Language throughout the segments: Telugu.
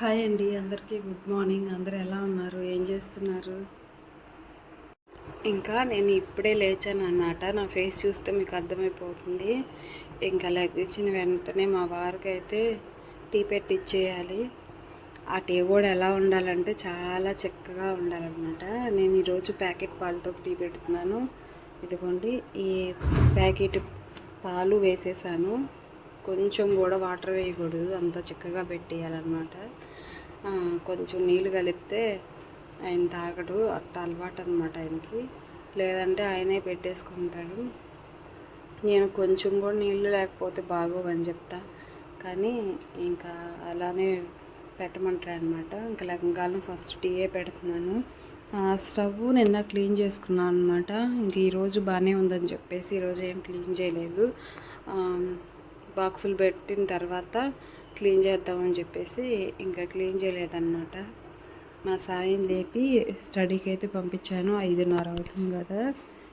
హాయ్ అండి అందరికీ గుడ్ మార్నింగ్. అందరు ఎలా ఉన్నారు? ఏం చేస్తున్నారు? ఇంకా నేను ఇప్పుడే లేచాను అన్నమాట. నా ఫేస్ చూస్తే మీకు అర్థమైపోతుంది. ఇంకా లెగ్గించిన వెంటనే మా వారికి అయితే టీ పెట్టి ఇచ్చేయాలి ఆ టీ కూడా ఎలా ఉండాలంటే చాలా చక్కగా ఉండాలన్నమాట. నేను ఈరోజు ప్యాకెట్ పాలతో టీ పెడుతున్నాను. ఇదిగోండి ఈ ప్యాకెట్ పాలు వేసేసాను. కొంచెం కూడా వాటర్ వేయకూడదు. అంత చిక్కగా పెట్టేయాలన్నమాట. కొంచెం నీళ్ళు కలిపితే ఆయన తాగడు. అట్ట అలవాటు అనమాట ఆయనకి. లేదంటే ఆయనే పెట్టేసుకుంటాడు. నేను కొంచెం కూడా నీళ్ళు లేకపోతే బాగోవని చెప్తా. కానీ ఇంకా అలానే పెట్టమంటారు అనమాట ఇంకా లెక్కగాలం ఫస్ట్ టీయే పెడుతున్నాను. ఆ స్టవ్ నిన్న క్లీన్ చేసుకున్నాను అనమాట ఇంక ఈరోజు బాగానే ఉందని చెప్పేసి ఈరోజు ఏం క్లీన్ చేయలేదు. బాక్సులు పెట్టిన తర్వాత క్లీన్ చేద్దామని చెప్పేసి ఇంకా క్లీన్ చేయలేదన్నమాట. మా సాయం లేపి స్టడీకి అయితే పంపించాను. ఐదున్నర అవుతుంది కదా.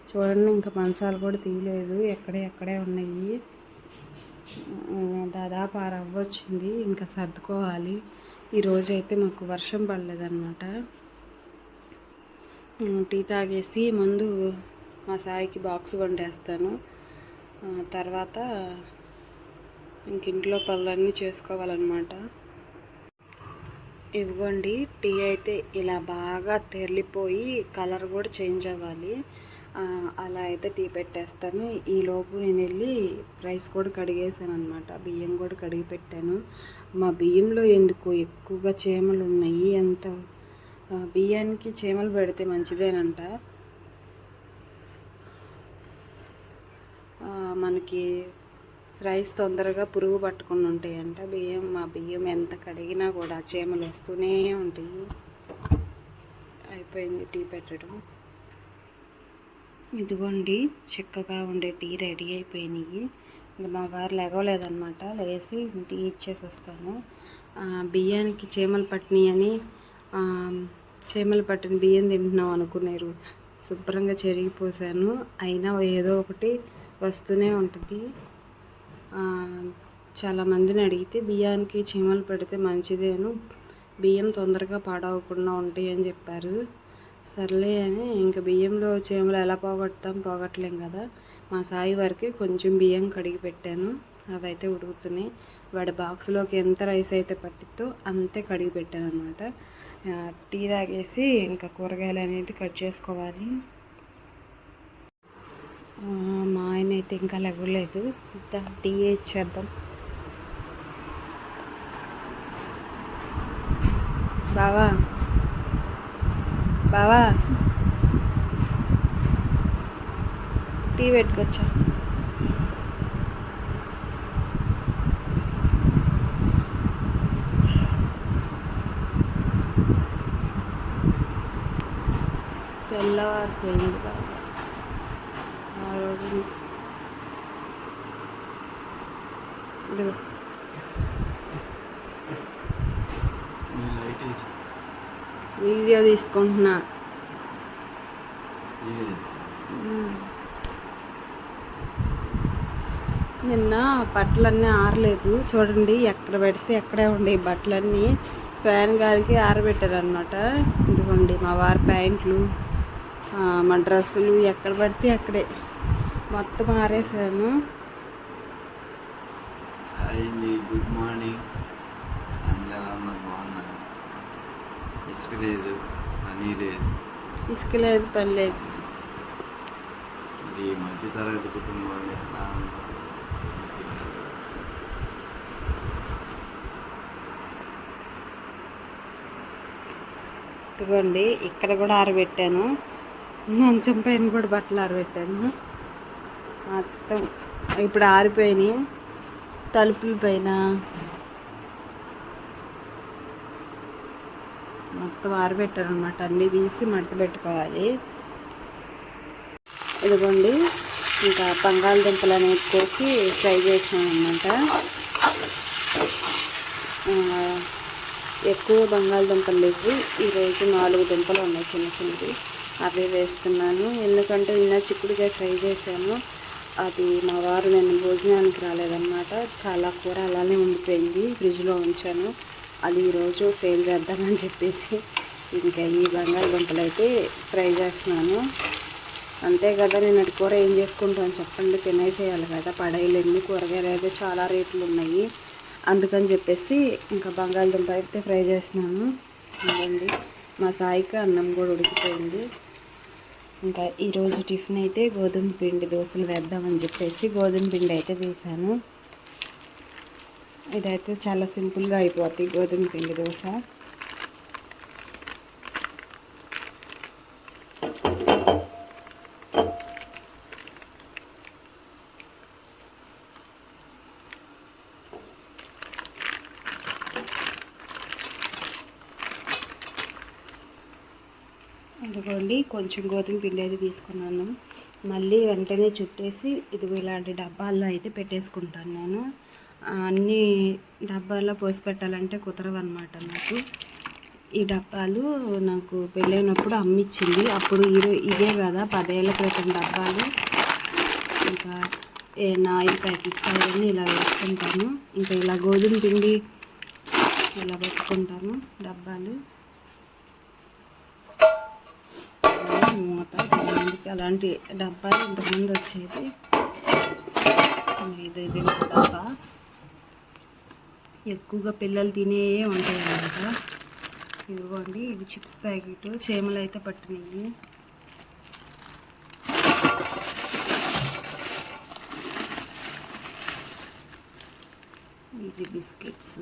చూడండి ఇంకా మంచాలు కూడా తీయలేదు. ఎక్కడే ఎక్కడే ఉన్నాయి. దాదాపు ఆరు అవ్వచ్చింది. ఇంకా సర్దుకోవాలి. ఈరోజు అయితే మాకు వర్షం పడలేదన్నమాట. టీ తాగేసి ముందు మా సాయికి బాక్స్ వండేస్తాను తర్వాత ఇంక ఇంట్లో పనులన్నీ చేసుకోవాలన్నమాట. ఇదిగోండి టీ అయితే ఇలా బాగా తెరలిపోయి కలర్ కూడా చేంజ్ అవ్వాలి. అలా అయితే టీ పెట్టేస్తాను. ఈలోపు నేను వెళ్ళి రైస్ కూడా కడిగేసాను అనమాట బియ్యం కూడా కడిగి పెట్టాను. మా బియ్యంలో ఎందుకు ఎక్కువగా చీమలు ఉన్నాయి? అంత బియ్యానికి చీమలు పెడితే మంచిదేనంట. మనకి రైస్ తొందరగా పురుగు పట్టుకుని ఉంటాయంట. బియ్యం మా బియ్యం ఎంత కడిగినా కూడా చీమలు వస్తూనే ఉంటాయి. అయిపోయింది టీ పెట్టడం. ఇదిగోండి చక్కగా ఉండే టీ రెడీ అయిపోయినాయి. ఇంకా మా వారు లేగవలేదన్నమాట లేచి టీ ఇచ్చేసి వస్తాను బియ్యానికి చీమలు పట్టినాయని అని చీమలు పట్టిన బియ్యం తింటున్నాం అనుకున్నారు. శుభ్రంగా చెరిగిపోసాను. అయినా ఏదో ఒకటి వస్తూనే ఉంటుంది. చాలామందిని చాలా మందిని అడిగితే బియ్యానికి చీమలు పెడితే మంచిదేను బియ్యం తొందరగా పాడవకుండా ఉంటాయి అని చెప్పారు. సర్లే అని ఇంకా బియ్యంలో చీమలు ఎలా పోగొడతాం? పోగొట్టలేం కదా. మా సాయి వారికి కొంచెం బియ్యం కడిగి పెట్టాను. అవైతే ఉడుకుతున్నాయి. వాడి బాక్స్లోకి ఎంత రైస్ అయితే పట్టిద్దో అంతే కడిగి పెట్టాను అనమాట టీ తాగేసి ఇంకా కూరగాయలు అనేది కట్ చేసుకోవాలి. మా ఆయన అయితే ఇంకా లెగలేదు ఇద్దాం టీ ఇచ్చేద్దాం బావా? బావా? టీ పెట్టుకొచ్చా? తెల్లవారిపోయింది బాబా ఇదిగో. వీడియో తీసుకుంటున్నా. నిన్న బట్టలన్నీ ఆరలేదు. చూడండి ఎక్కడ పెడితే ఎక్కడే ఉండే ఈ బట్టలన్నీ. ఫ్యాన్ గాలికి ఆరబెట్టారు అనమాట ఇదిగోండి మా వారి ప్యాంట్లు మా డ్రెస్సులు ఎక్కడ పడితే అక్కడే. మొత్తం ఆరేసాను. హాయ్ అండి గుడ్ మార్నింగ్. అందరూ ఎలా ఉన్నారు బాగున్నారు? ఇసుక లేదు పని లేదు. ఇసుక లేదు పని లేదు. ఇది మధ్యతరగతి కుటుంబాలు ఎలా. ఇదిగోండి ఇక్కడ కూడా ఆరబెట్టాను. మంచం పైన కూడా బట్టలు ఆరబెట్టాను. మొత్తం ఇప్పుడు ఆరిపోయినాయి. తలుపుల పైన మొత్తం ఆరబెట్టాను అనమాట అన్నీ తీసి మట్టి పెట్టుకోవాలి. ఇదిగోండి ఇంకా బంగాళదుంపలు అనేది కోసి ఫ్రై చేసాను అనమాట ఎక్కువ బంగాళదుంపలు లేవు. ఈరోజు నాలుగు దుంపలు ఉన్నాయి చిన్న చిన్నవి. అవి వేస్తున్నాను. ఎందుకంటే నిన్న చిక్కుడుకాయ ఫ్రై చేశాను. అది మా వారు నేను భోజనానికి రాలేదన్నమాట. చాలా కూర అలానే ఉండిపోయింది. ఫ్రిడ్జ్లో ఉంచాను. అది ఈరోజు సేల్ చేద్దామని చెప్పేసి ఇంకా ఈ బంగాళదుంపలు అయితే ఫ్రై చేస్తున్నాను. అంతే కదా నేను అటు కూర ఏం చేసుకుంటాను చెప్పండి. తినేసేయాలి కదా. పడేయలేని కూరగాయలు అయితే చాలా రేట్లు ఉన్నాయి. అందుకని చెప్పేసి ఇంకా బంగాళదుంప అయితే ఫ్రై చేస్తున్నాను. ఇదండి మా సాయికి అన్నం కూడా ఉడికిపోయింది. ఇంకా ఈరోజు టిఫిన్ అయితే గోధుమ పిండి దోశలు వేద్దామని చెప్పేసి గోధుమ పిండి అయితే వేసాను ఇదైతే చాలా సింపుల్గా అయిపోతుంది గోధుమ పిండి దోశ ఇదిగోండి కొంచెం గోధుమ పిండి అయితే తీసుకున్నాను. మళ్ళీ వెంటనే చుట్టేసి ఇది ఇలాంటి డబ్బాల్లో అయితే పెట్టేసుకుంటాను నేను. అన్ని డబ్బాల్లో పోసి పెట్టాలంటే కుదరవన్నమాట నాకు. ఈ డబ్బాలు నాకు పెళ్ళైనప్పుడు అమ్మిచ్చింది. అప్పుడు ఇవే కదా పదేళ్ళ క్రితం డబ్బాలు. ఇంకా ఏ ఆయిల్ ప్యాకెట్స్ అవన్నీ ఇలా వేసుకుంటాను. ఇంకా ఇలా గోధుమ పిండి ఇలా పెట్టుకుంటాను డబ్బాలు. మూత కొంతమందికి అలాంటి డబ్బాలు ఇంతకుముందు వచ్చేది. ఇది ఇది డబ్బా. ఎక్కువగా పిల్లలు తినే ఉంటాయి అన్నమాట. ఇదిగోండి ఇవి చిప్స్ ప్యాకెట్. చేమలు అయితే పట్టినాయి. ఇది బిస్కెట్స్.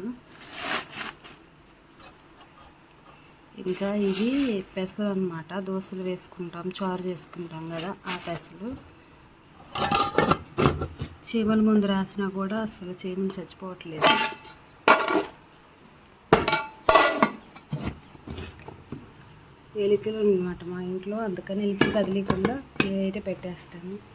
ఇంకా ఇది పెసలు అనమాట దోశలు వేసుకుంటాం చారు చేసుకుంటాం కదా ఆ పెసలు. చీమల ముందు రాసినా కూడా అసలు చీమలు చచ్చిపోవట్లేదు. ఎలికలు అనమాట మా ఇంట్లో. అందుకని ఎలికలు కదిలీకుండా ఏదైతే పెట్టేస్తాను.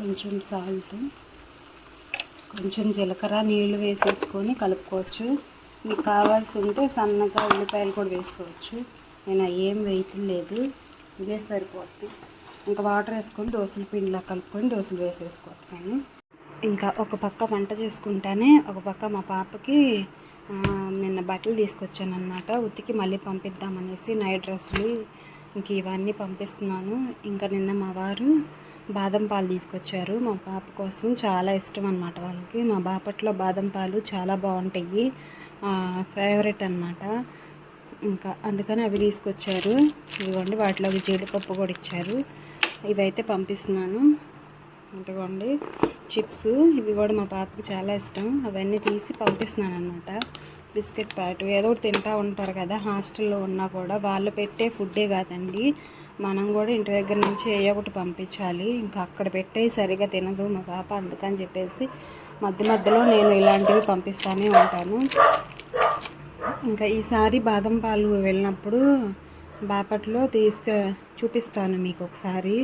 కొంచెం సాల్ట్ కొంచెం జీలకర్ర నీళ్ళు వేసేసుకొని కలుపుకోవచ్చు. మీకు కావాల్సి ఉంటే సన్నగా ఉల్లిపాయలు కూడా వేసుకోవచ్చు. నేను ఏం వేయటం లేదు. ఇదే సరిపోతుంది. ఇంకా వాటర్ వేసుకొని దోశల పిండిలా కలుపుకొని దోశలు వేసేసుకుంటున్నాను ఇంకా ఒక పక్క వంట చేసుకుంటానే ఒక పక్క మా పాపకి నిన్న బట్టలు తీసుకొచ్చాను అనమాట ఉతికి మళ్ళీ పంపిద్దామనేసి నైట్ డ్రెస్సులు ఇంక ఇవన్నీ పంపిస్తున్నాను. ఇంకా నిన్న మా వారు బాదం పాలు తీసుకొచ్చారు. మా పాప కోసం చాలా ఇష్టం అనమాట వాళ్ళకి. మా బాపట్లో బాదం పాలు చాలా బాగుంటాయి. ఫేవరెట్ అన్నమాట. ఇంకా అందుకని అవి తీసుకొచ్చారు. ఇదిగోండి వాటిలోకి జీడిపప్పు కూడా ఇచ్చారు. ఇవైతే పంపిస్తున్నాను. ఇదిగోండి చిప్స్. ఇవి కూడా మా పాపకి చాలా ఇష్టం. అవన్నీ తీసి పంపిస్తున్నాను అనమాట బిస్కెట్ ప్యాట్ ఏదో ఒకటి తింటూ ఉంటారు కదా హాస్టల్లో ఉన్నా కూడా వాళ్ళు పెట్టే ఫుడ్డే కాదండి. మనం కూడా ఇంటి దగ్గర నుంచి ఏ ఒకటి పంపించాలి. ఇంకా అక్కడ పెట్టే సరిగా తినదు మా పాప అందుకని చెప్పేసి మధ్య మధ్యలో నేను ఇలాంటివి పంపిస్తూనే ఉంటాను. ఇంకా ఈసారి బాదం పాలు వెళ్ళినప్పుడు బాపట్లో తీసుక చూపిస్తాను మీకు ఒకసారి.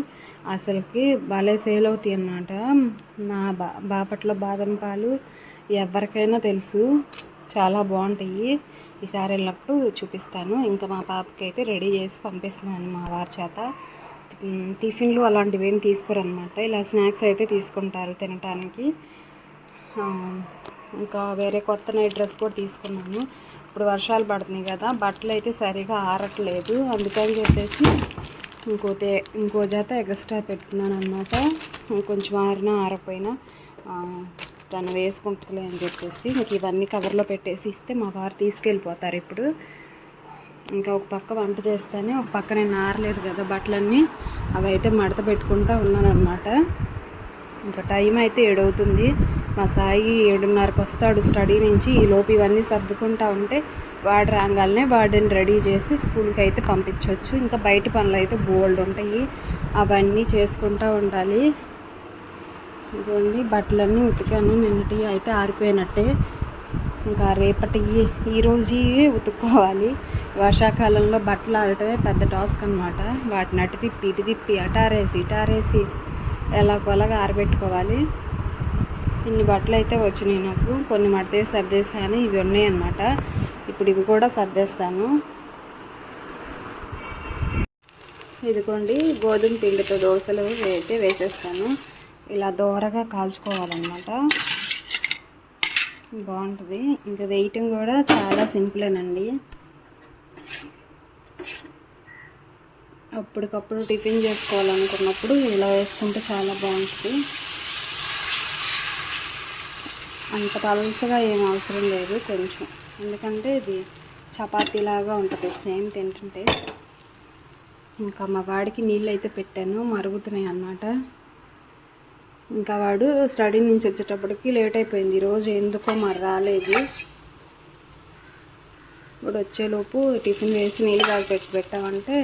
అసలుకి భలే సేల్ అవుతాయి అన్నమాట మా బా బాపట్లో బాదం పాలు ఎవరికైనా తెలుసు. చాలా బాగుంటాయి. ఈసారి వెళ్ళినప్పుడు చూపిస్తాను. ఇంకా మా పాపకి అయితే రెడీ చేసి పంపిస్తున్నాను మా వారి చేత. టిఫిన్లు అలాంటివి ఏం తీసుకోరనమాట ఇలా స్నాక్స్ అయితే తీసుకుంటారు తినటానికి. ఇంకా వేరే కొత్త నైట్ డ్రెస్ కూడా తీసుకున్నాను. ఇప్పుడు వర్షాలు పడుతున్నాయి కదా బట్టలు అయితే సరిగా ఆరట్లేదు. అందుకని చెప్పేసి ఇంకో తే ఇంకో జత ఎక్స్ట్రా పెట్టుకున్నాను అనమాట కొంచెం ఆరినా ఆరపోయినా తను వేసుకుంటుందిలే అని చెప్పేసి ఇంక ఇవన్నీ కవర్లో పెట్టేసి ఇస్తే మా వారు తీసుకెళ్ళిపోతారు ఇప్పుడు. ఇంకా ఒక పక్క వంట చేస్తానే ఒక పక్క నేను ఆరలేదు కదా బట్టలన్నీ అవి అయితే మడత పెట్టుకుంటా ఉన్నానమాట ఇంకా టైం అయితే ఏడవుతుంది. మా సాయి ఏడున్నరకు వస్తాడు స్టడీ నుంచి. ఈ లోపు ఇవన్నీ సర్దుకుంటా ఉంటే వాడు రాగానే వాడిని రెడీ చేసి స్కూల్కి అయితే పంపించవచ్చు ఇంకా బయట పనులు అయితే బోల్డ్ ఉంటాయి. అవన్నీ చేసుకుంటూ ఉండాలి. ఇదిగోండి బట్టలన్నీ ఉతికాను. నిన్నటి అయితే ఆరిపోయినట్టే. ఇంకా రేపటి ఈ ఉతుక్కోవాలి. వర్షాకాలంలో బట్టలు ఆడటమే పెద్ద టాస్క్ అనమాట వాటిని అటు తిప్పి ఇటు తిప్పి అటారేసి ఇటారేసి ఎలాగోలాగా ఆరబెట్టుకోవాలి. ఇన్ని బట్టలు అయితే వచ్చినాయి నాకు. కొన్ని మడితే సర్దేసాను ఇవి ఉన్నాయి ఇప్పుడు ఇవి కూడా సర్దేస్తాను. ఇదిగోండి గోధుమ పిండితో దోశలు అయితే వేసేస్తాను. ఇలా దోరగా కాల్చుకోవాలన్నమాట. బాగుంటుంది. ఇంకా వేయటం కూడా చాలా సింపులేనండి. అప్పటికప్పుడు టిఫిన్ చేసుకోవాలనుకున్నప్పుడు ఇలా వేసుకుంటే చాలా బాగుంటుంది. అంత పలచగా ఏం అవసరం లేదు కొంచెం. ఎందుకంటే ఇది చపాతీలాగా ఉంటుంది సేమ్ తింటుంటే. ఇంకా మా వాడికి నీళ్ళు అయితే పెట్టాను మరుగుతున్నాయి అన్నమాట ఇంకా వాడు స్టడీ నుంచి వచ్చేటప్పటికి లేట్ అయిపోయింది. ఈరోజు ఎందుకో మరి రాలేదు. ఇప్పుడు వచ్చేలోపు టిఫిన్ వేసి నీళ్ళు కాగి పెట్టి పెట్టామంటే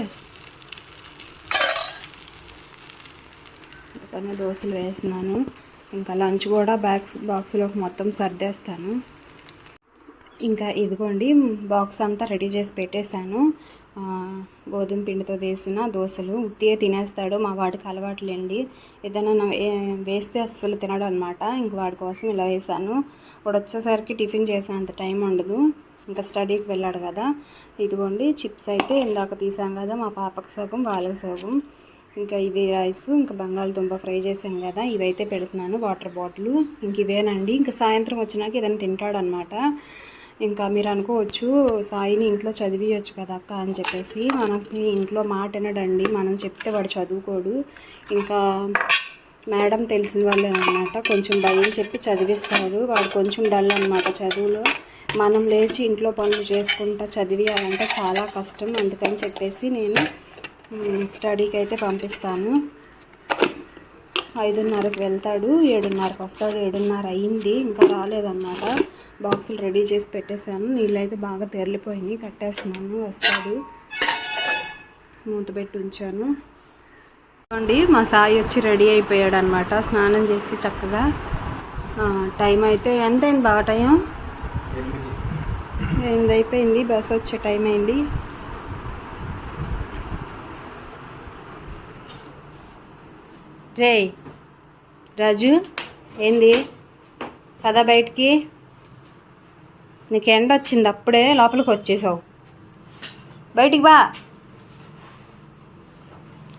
అందుకనే దోశలు వేసినాను. ఇంకా లంచ్ కూడా బ్యాగ్స్ బాక్స్లోకి మొత్తం సర్దేస్తాను. ఇంకా ఇదిగోండి బాక్స్ అంతా రెడీ చేసి పెట్టేశాను. గోధుమ పిండితో చేసిన దోశలు. ఉత్తిగా తినేస్తాడు మా వాడికి అలవాట్లేండి ఏదైనా వేస్తే అస్సలు తినడు అనమాట ఇంక వాడి కోసం ఇలా వేసాను వాడు వచ్చేసరికి టిఫిన్ చేసేంత టైం ఉండదు. ఇంకా స్టడీకి వెళ్ళాడు కదా. ఇదిగోండి చిప్స్ అయితే ఇందాక తీసాం కదా మా పాపకి సగం వాళ్ళకి సగం. ఇంకా ఇవి రైస్ ఇంకా బంగాళదుంప ఫ్రై చేసాం కదా. ఇవైతే పెడుతున్నాను వాటర్ బాటిల్. ఇంక ఇవేనండి. ఇంకా సాయంత్రం వచ్చినాక ఏదైనా తింటాడనమాట. ఇంకా మీరు అనుకోవచ్చు సాయిని ఇంట్లో చదివియొచ్చు కదా అక్క అని చెప్పేసి. మనకి ఇంట్లో మాట వినడండి. మనం చెప్తే వాడు చదువుకోడు. ఇంకా మేడం తెలిసిన వాళ్ళే అనమాట కొంచెం భయం చెప్పి చదివిస్తారు. వాడు కొంచెం డల్ అనమాట చదువులో. మనం లేచి ఇంట్లో పనులు చేసుకుంటా చదివియాలంటే చాలా కష్టం. అందుకని చెప్పేసి నేను స్టడీకి అయితే పంపిస్తాను. ఐదున్నరకు వెళ్తాడు. ఏడున్నరకు వస్తాడు. ఏడున్నర అయింది. ఇంకా రాలేదన్నమాట. బాక్సులు రెడీ చేసి పెట్టేశాను. నీళ్ళు అయితే బాగా తెరలిపోయినాయి. కట్టేస్తున్నాను. వస్తాడు మూత పెట్టి ఉంచాను. చూడండి మా సాయి వచ్చి రెడీ అయిపోయాడు అనమాట స్నానం చేసి చక్కగా టైం అయితే ఎంత అయింది బాగా టైం? ఎనిమిది అయిపోయింది. బస్ వచ్చే టైం అయింది. రే రాజు ఏంది? పద బయటికి. నీకు ఎండ వచ్చింది అప్పుడే లోపలికి వచ్చేసావు. బయటికి బా.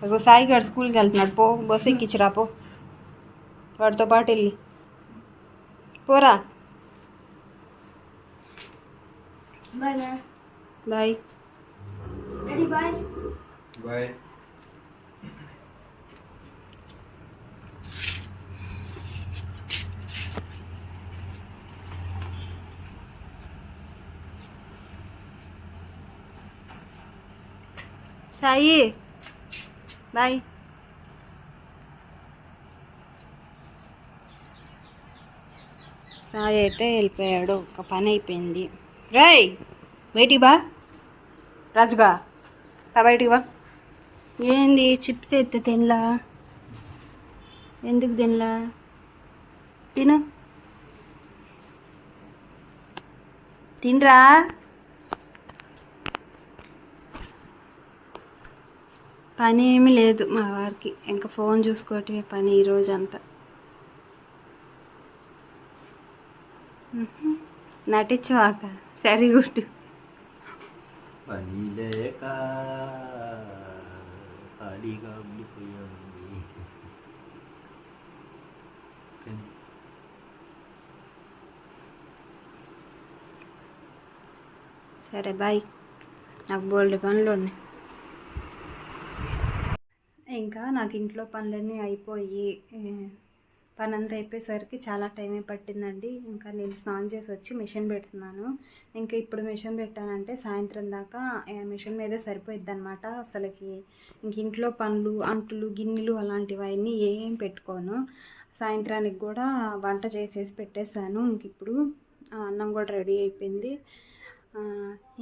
అసలు సాయి గారు స్కూల్కి వెళ్తున్నాడు. పో బస్సు ఎక్కించిరా పో. వాడితో పాటు వెళ్ళి. పోరా. Bye. Bye. Sai. Bye. Sai అయితే వెళ్ళిపోయాడు. ఒక పని అయిపోయింది. రేయ్ బయటికి బా. రాజుగా రా బయటికి బా. ఏంది చిప్స్ ఎత్తే తినలా? ఎందుకు తినలా? తిను. తినరా? పని ఏమీ లేదు మా వారికి. ఇంకా ఫోన్ చూసుకోవటమే పని ఈరోజు అంతా నటించవాక. సరే గుడ్. పని లేక ఖాళీగా ఉండిపోయాను సరే బాయ్. నాకు బోల్డ్ పనులు ఉన్నాయి ఇంకా నాకు ఇంట్లో పనులన్నీ అయిపోయి పని అంతా అయిపోయేసరికి చాలా టైం పట్టిందండి. ఇంకా నేను స్నాన్ చేసి వచ్చి మిషన్ పెడుతున్నాను. ఇంకా ఇప్పుడు మిషన్ పెట్టానంటే సాయంత్రం దాకా మిషన్ మీదే సరిపోయిద్ది అనమాట అసలుకి ఇంక ఇంట్లో పనులు అంటులు గిన్నెలు అలాంటివన్నీ ఏం పెట్టుకోను. సాయంత్రానికి కూడా వంట చేసేసి పెట్టేశాను. ఇంక ఇప్పుడు అన్నం కూడా రెడీ అయిపోయింది.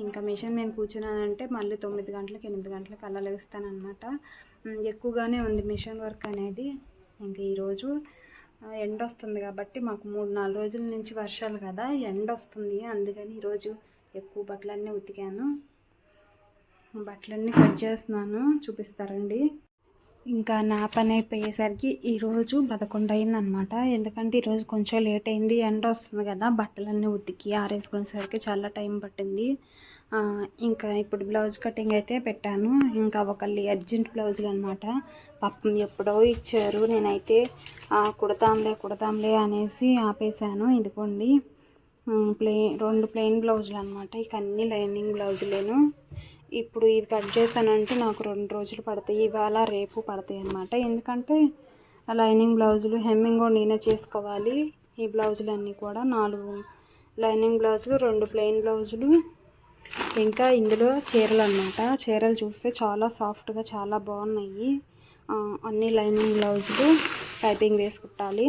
ఇంకా మిషన్ నేను కూర్చున్నానంటే మళ్ళీ తొమ్మిది గంటలకు ఎనిమిది గంటలకు అలా లేస్తానమాట ఎక్కువగానే ఉంది మిషన్ వర్క్ అనేది. ఇంకా ఈరోజు ఎండ వస్తుంది కాబట్టి మాకు మూడు నాలుగు రోజుల నుంచి వర్షాలు కదా ఎండ వస్తుంది. అందుకని ఈరోజు ఎక్కువ బట్టలన్నీ ఉతికాను. బట్టలన్నీ కట్ చేస్తున్నాను. చూపిస్తారండి. ఇంకా నా పని అయిపోయేసరికి ఈరోజు పదకొండు అయిందనమాట ఎందుకంటే ఈరోజు కొంచెం లేట్ అయింది. ఎండ వస్తుంది కదా బట్టలన్నీ ఉతికి ఆరేసుకునేసరికి చాలా టైం పట్టింది. ఇంకా ఇప్పుడు బ్లౌజ్ కటింగ్ అయితే పెట్టాను. ఇంకా ఒకళ్ళు అర్జెంట్ బ్లౌజులు అనమాట పాపం ఎప్పుడో ఇచ్చారు. నేనైతే కుడతాంలే కుడతాంలే అనేసి ఆపేసాను ఇదిగోండి. ప్లెయిన్ రెండు ప్లెయిన్ బ్లౌజులు అనమాట ఇక అన్ని లైనింగ్ బ్లౌజులేను. ఇప్పుడు ఇది కట్ చేస్తానంటే నాకు రెండు రోజులు పడతాయి. ఇవాళ రేపు పడతాయి అనమాట ఎందుకంటే ఆ లైనింగ్ బ్లౌజులు హెమ్మింగ్ కూడా నేనే చేసుకోవాలి. ఈ బ్లౌజులు అన్నీ కూడా నాలుగు లైనింగ్ బ్లౌజులు రెండు ప్లెయిన్ బ్లౌజులు ఇంకా ఇందులో చీరలు అనమాట చీరలు చూస్తే చాలా సాఫ్ట్గా చాలా బాగున్నాయి. అన్ని లైనింగ్ బ్లౌజులు పైపింగ్ వేసి కుట్టాలి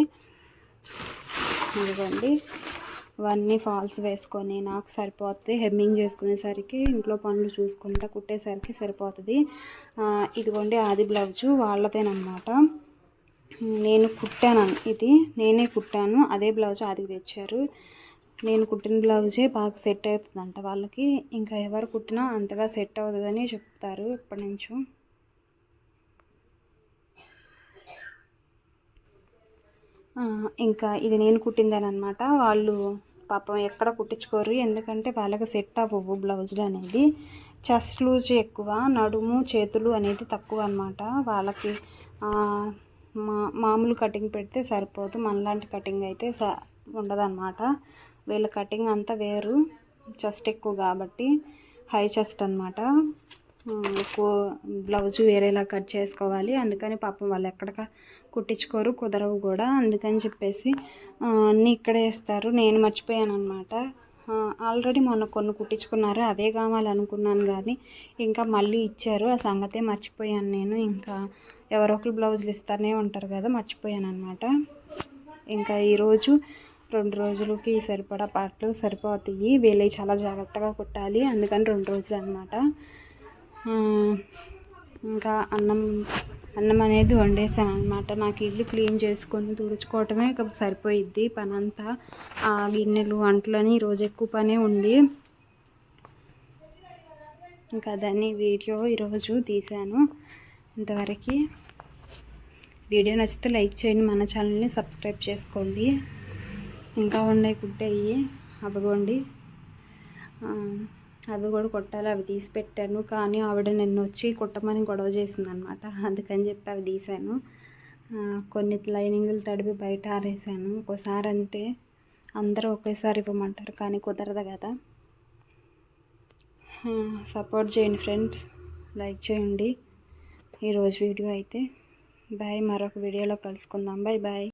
ఇదిగోండి. ఇవన్నీ ఫాల్స్ వేసుకొని నాకు సరిపోతుంది హెమ్మింగ్ చేసుకునేసరికి ఇంట్లో పనులు చూసుకుంటా కుట్టేసరికి సరిపోతుంది. ఇదిగోండి ఆది బ్లౌజు వాళ్ళదేనమాట నేను కుట్టాను ఇది. నేనే కుట్టాను. అదే బ్లౌజ్ ఆదికి తెచ్చారు. నేను కుట్టిన బ్లౌజే బాగా సెట్ అవుతుందంట. వాళ్ళకి ఇంకా ఎవరు కుట్టినా అంతగా సెట్ అవుతుందని చెప్తారు ఇప్పటి నుంచో. ఇంకా ఇది నేను కుట్టిందేనమాట వాళ్ళు పాపం ఎక్కడ కుట్టించుకోరు. ఎందుకంటే వాళ్ళకి సెట్ అవ్వవు బ్లౌజులు అనేది. చెస్ట్ లూజ్ ఎక్కువ నడుము చేతులు అనేది తక్కువ అనమాట వాళ్ళకి మా మామూలు కటింగ్ పెడితే సరిపోదు. మనలాంటి కటింగ్ అయితే స ఉండదన్నమాట. వీళ్ళ కటింగ్ అంతా వేరు చెస్ట్ ఎక్కువ కాబట్టి హై చెస్ట్ అనమాట ఎక్కువ బ్లౌజ్ వేరేలా కట్ చేసుకోవాలి. అందుకని పాపం వాళ్ళు ఎక్కడ కుట్టించుకోరు కుదరవు కూడా. అందుకని చెప్పేసి అన్నీ ఇక్కడే ఇస్తారు నేను మర్చిపోయాను అనమాట ఆల్రెడీ మొన్న కొన్ని కుట్టించుకున్నారు అవే కావాలి అనుకున్నాను కానీ ఇంకా మళ్ళీ ఇచ్చారు. ఆ సంగతే మర్చిపోయాను నేను. ఇంకా ఎవరో ఒకరు బ్లౌజులు ఇస్తానే ఉంటారు కదా మర్చిపోయాను అనమాట ఇంకా ఈరోజు రెండు రోజులకి సరిపడా పాటలు సరిపోతాయి. వీళ్ళవి చాలా జాగ్రత్తగా కుట్టాలి. అందుకని రెండు రోజులు అనమాట ఇంకా అన్నం అన్నం అనేది వండేసాను అనమాట నాకు ఇల్లు క్లీన్ చేసుకొని తుడుచుకోవటమే సరిపోయిద్ది పని అంతా ఆ గిన్నెలు వంటలని ఈరోజు ఎక్కువ పనే ఉంది. ఇంకా దాన్ని వీడియో ఈరోజు తీశాను. ఇంతవరకు వీడియో నచ్చితే లైక్ చేయండి. మన ఛానల్ని సబ్స్క్రైబ్ చేసుకోండి. ఇంకా ఉన్నాయి కుట్టేయి. అవ్వగోండి అవి కూడా కొట్టాలి. అవి తీసి పెట్టాను. కానీ ఆవిడ నిన్న వచ్చి కుట్టమని గొడవ చేసిందనమాట. అందుకని చెప్పి అవి తీశాను. కొన్ని లైనింగులు తడిపి బయట ఆరేసాను ఒకసారి అంతే. అందరూ ఒకేసారి ఇవ్వమంటారు. కానీ కుదరదు కదా. సపోర్ట్ చేయండి ఫ్రెండ్స్. లైక్ చేయండి. ఈరోజు వీడియో అయితే. బాయ్. మరొక వీడియోలో కలుసుకుందాం. Bye bye.